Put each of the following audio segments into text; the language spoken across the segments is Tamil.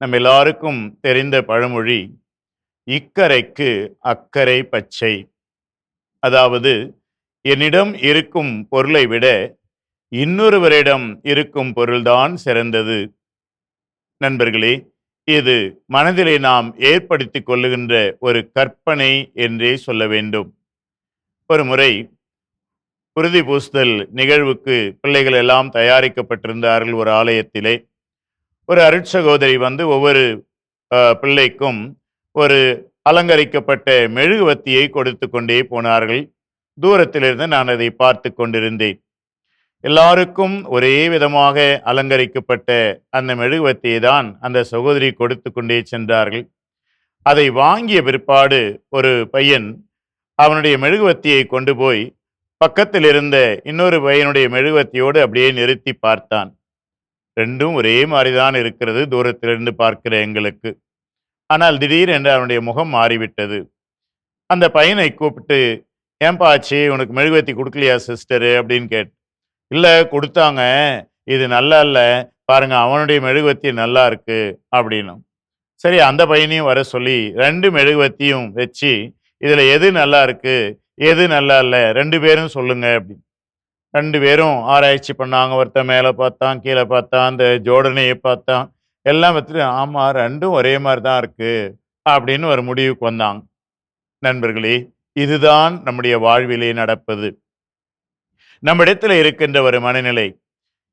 நம்ம எல்லாருக்கும் தெரிந்த பழமொழி இக்கரைக்கு அக்கறை பச்சை அதாவது என்னிடம் இருக்கும் பொருளை விட இன்னொருவரிடம் இருக்கும் பொருள்தான் சிறந்தது நண்பர்களே இது மனதிலே நாம் ஏற்படுத்தி கொள்ளுகின்ற ஒரு கற்பனை என்றே சொல்ல வேண்டும். ஒரு முறை உறுதி பூசுதல் நிகழ்வுக்கு பிள்ளைகள் எல்லாம் தயாரிக்கப்பட்டிருந்தார்கள் ஒரு ஆலயத்திலே. ஒரு அருட்சகோதரி வந்து ஒவ்வொரு பிள்ளைக்கும் ஒரு அலங்கரிக்கப்பட்ட மெழுகுவத்தியை கொடுத்து கொண்டே போனார்கள். தூரத்திலிருந்து நான் அதை பார்த்து கொண்டிருந்தேன். எல்லாருக்கும் ஒரே விதமாக அலங்கரிக்கப்பட்ட அந்த மெழுகுவத்தியை தான் அந்த சகோதரி கொடுத்து கொண்டே சென்றார்கள். அதை வாங்கிய பிற்பாடு ஒரு பையன் அவனுடைய மெழுகுவத்தியை கொண்டு போய் பக்கத்தில் இருந்த இன்னொரு பையனுடைய மெழுகுவத்தியோடு அப்படியே நிறுத்தி பார்த்தான். ரெண்டும் ஒரே மாதிரிதான் இருக்கிறது தூரத்திலிருந்து பார்க்கிற எங்களுக்கு. ஆனால் திடீரென்று அவனுடைய முகம் மாறிவிட்டது. அந்த பையனை கூப்பிட்டு ஏன்பா ஆச்சு உனக்கு மெழுகுவத்தி கொடுக்கலையா சிஸ்டரு? அப்படின்னு கேட் இல்லை கொடுத்தாங்க. இது நல்லா இல்லை. பாருங்க அவனுடைய மெழுகுவத்தி நல்லா இருக்கு அப்படின்னும் சரி அந்த பையனையும் வர சொல்லி ரெண்டு மெழுகுவத்தியும் வச்சு இதில் எது நல்லா இருக்கு எது நல்லா இல்லை ரெண்டு பேரும் சொல்லுங்க அப்படின்னு. ரெண்டு பேரும் ஆராய்ச்சி பண்ணாங்க. ஒருத்தன் மேலே பார்த்தான் கீழே பார்த்தான் அந்த ஜோடனையை பார்த்தான். எல்லாம் வச்சுட்டு ஆமாம் ரெண்டும் ஒரே மாதிரி தான் இருக்கு அப்படின்னு ஒரு முடிவுக்கு வந்தாங்க. நண்பர்களே இதுதான் நம்முடைய வாழ்விலே நடப்பது. நம்மிடத்தில் இருக்கின்ற ஒரு மனநிலை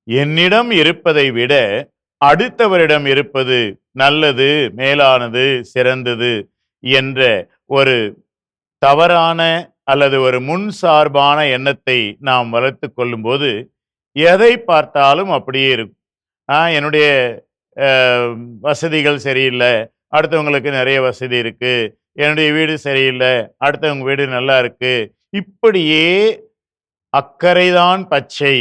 என்னிடம் இருப்பதை விட அடுத்தவரிடம் இருப்பது நல்லது மேலானது சிறந்தது என்ற ஒரு தவறான அல்லது ஒரு முன் சார்பான எண்ணத்தை நாம் வளர்த்து கொள்ளும்போது எதை பார்த்தாலும் அப்படியே இருக்கும். ஆ என்னுடைய வசதிகள் சரியில்லை அடுத்தவங்களுக்கு நிறைய வசதி இருக்குது என்னுடைய வீடு சரியில்லை அடுத்தவங்க வீடு நல்லா இருக்குது இப்படியே அக்கறைதான் பச்சை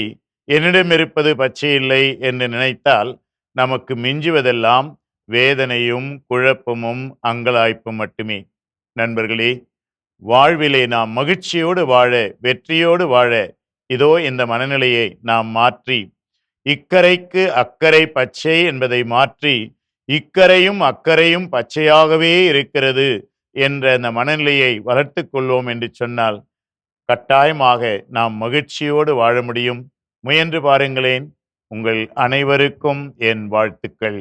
என்னிடம் இருப்பது பச்சை இல்லை என்று நினைத்தால் நமக்கு மிஞ்சுவதெல்லாம் வேதனையும் குழப்பமும் அங்கலாய்ப்பும் மட்டுமே. நண்பர்களே வாழ்விலே நாம் மகிழ்ச்சியோடு வாழ வெற்றியோடு வாழ இதோ இந்த மனநிலையை நாம் மாற்றி இக்கரைக்கு அக்கறை பச்சை என்பதை மாற்றி இக்கரையும் அக்கறையும் பச்சையாகவே இருக்கிறது என்ற அந்த மனநிலையை வளர்த்து கொள்வோம் என்று சொன்னால் கட்டாயமாக நாம் மகிழ்ச்சியோடு வாழ முடியும். முயன்று பாருங்களேன் உங்கள் அனைவருக்கும் என் வாழ்த்துக்கள்.